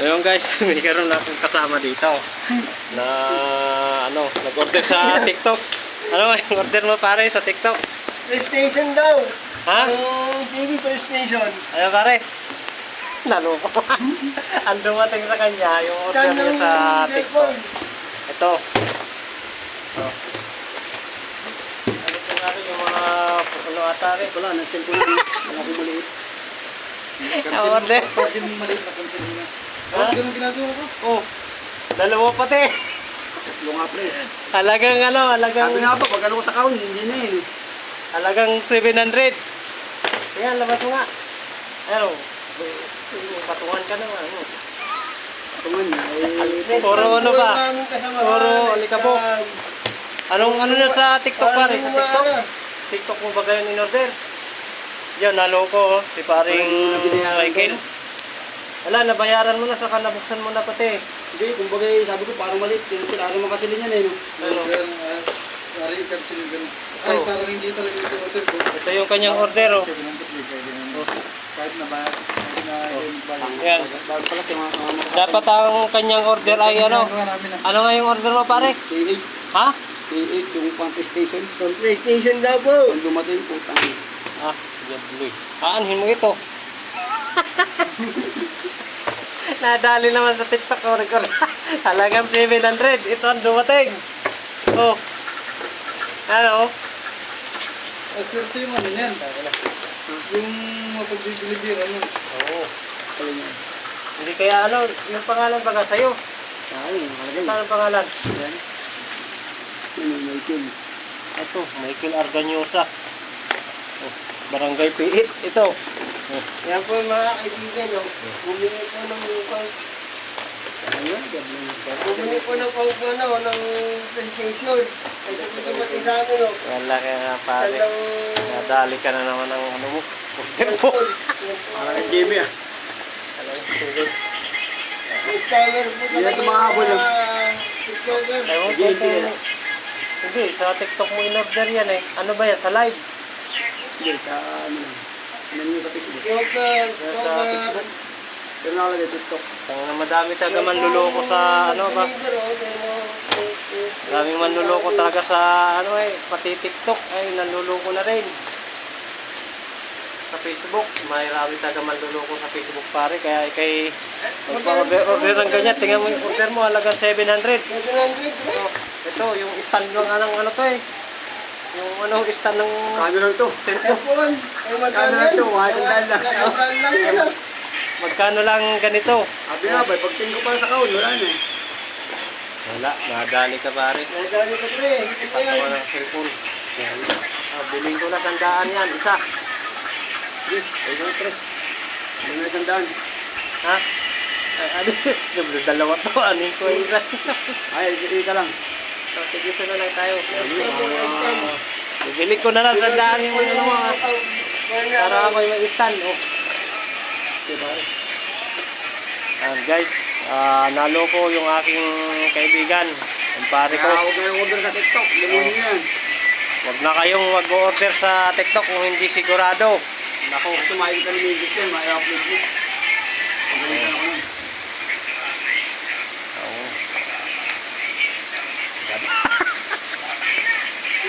Ayun guys, may karoon na akong kasama dito na ano, nag-order sa TikTok. Ano yung order mo pare sa TikTok? PlayStation daw. Ha? Ang TV PlayStation. Ano pare? Naloko. Ang dumating sa kanya yung order niya sa TikTok. Ito. Oh. Ano po natin yung mga ano ata rin? Wala, nag-send ko lang. Wala ko maliit. Ang order. Mo maliit na cancel mo na. Ah, ganun ginagawa ko. Oh. Dalawa pati. Tatlo nga pre. Halagang ano, halagang Sabi nga ba, pag ano ko sa kaon, hindi na yun. halagang 700. Ayan, labas mo nga. Ano? Patungan ka na nga. Ano? Tungan niya, eh. Puro ano ba? Puro alikabok. Anong ano na sa TikTok pare? Sa TikTok? TikTok mo ba kayo in-order? Yan, naloko oh. Si paring Michael. Wala, nabayaran mo na saka nabuksan mo na pati. Hindi, kumbaga sabi ko parang maliit. Pero sila ano makasilin yan eh. No? Ano? Cancel yung ganun. Ay, parang hindi talaga ito order ko. Ito yung kanyang order oh. Oh. Kahit na ba, kahit na ba. Yan. Bago pala sa mga kasama ko. Dapat ang kanyang order ay ano? Ano nga yung order mo pare? P8, Ha? P8 yung pang PlayStation. Ang PlayStation daw po. Kung dumating, putang. Ah, diabloy. Aanhin mo ito. Nadali naman sa TikTok ko record. Halagang 700. Ito ang dumating. Oh. Ano? Ang swerte yung ano yan. Yung ano. Oo. Kaya niya. Hindi kaya ano, yung pangalan baga sa'yo. Ay, malagay. Saan ang pangalan? Yan. Yun yung Michael. Ito, Michael Arganyosa. Oh, Barangay Piit. Ito. Yan po mga kaibigan. No? Bumili po ng pang- bumili po ng pang ano, ng PlayStation. Ay, ito po dumating sa akin. No? Wala ka nga pare. Nadali ka na naman ng ano mo. Mo. Parang kay Jimmy ah. May scammer po Hindi na tumahabol, no? TikToker. Ewan ko Hindi, sa TikTok mo in-order yan eh. Ano ba yan? Sa live? Hindi, sa ano lang. Ano sa Facebook. TikToker. Facebook? Pero nakalagay TikTok. Tang na madami talaga manluloko sa ano ba? Daming manluloko talaga sa ano eh, pati TikTok ay nanluloko na rin. Sa Facebook, may rami talaga manluloko sa Facebook pare. Kaya kay magpa-order order ng ganyan, tingnan mo yung order mo, halaga 700. 700. Oh, ito, yung stand lang anong ano to eh. Yung ano, stand ng Kano lang to? cellphone. Yan? ito? Sandal lang. Magkano lang ganito? Sabi nga ba, pag tingin ko pa sa kaon, wala na eh. Wala, nadali ka pare. Magkano ka pre? Ito Ako yan. ng cellphone. Yan. Ah, bilhin ko na tandaan yan, isa. Sige, ayun pre. Ano na isang daan? Ha? Ay, ano? Dalawa to, ano ko isa. Ay, isa lang. So, tigisa na lang tayo. Ah, Bibili ko na lang tandaan yung ano mo. ah. Para ako yung stand. Oh. Diba? Ah, guys, ah, naloko yung aking kaibigan. Ang pare ko. Na yung order sa TikTok. Gawin nyo yan. Huwag na kayong mag-order sa TikTok kung hindi sigurado. Nako, gusto makikita ni Mingis yan, ma-upload mo. Pagalitan ako nun. Oo.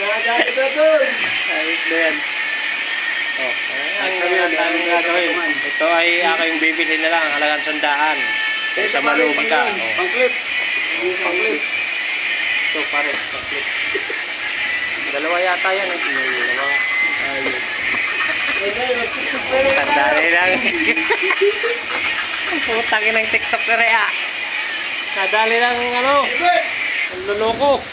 Nadali ka doon. Ayos na yan. Oh, Sabi yan, ang ang gagawin. Ito ay aking bibili na lang, halagang sandaan. Kung sa malubag ka. Oh. Pang clip. Pang clip. Ito pare, chocolate. Dalawa yata yan. Eh. Dalawa. Ayun. Tandaan lang. Putang ng TikTok na rin ah. Nadali lang ano. Ang luloko.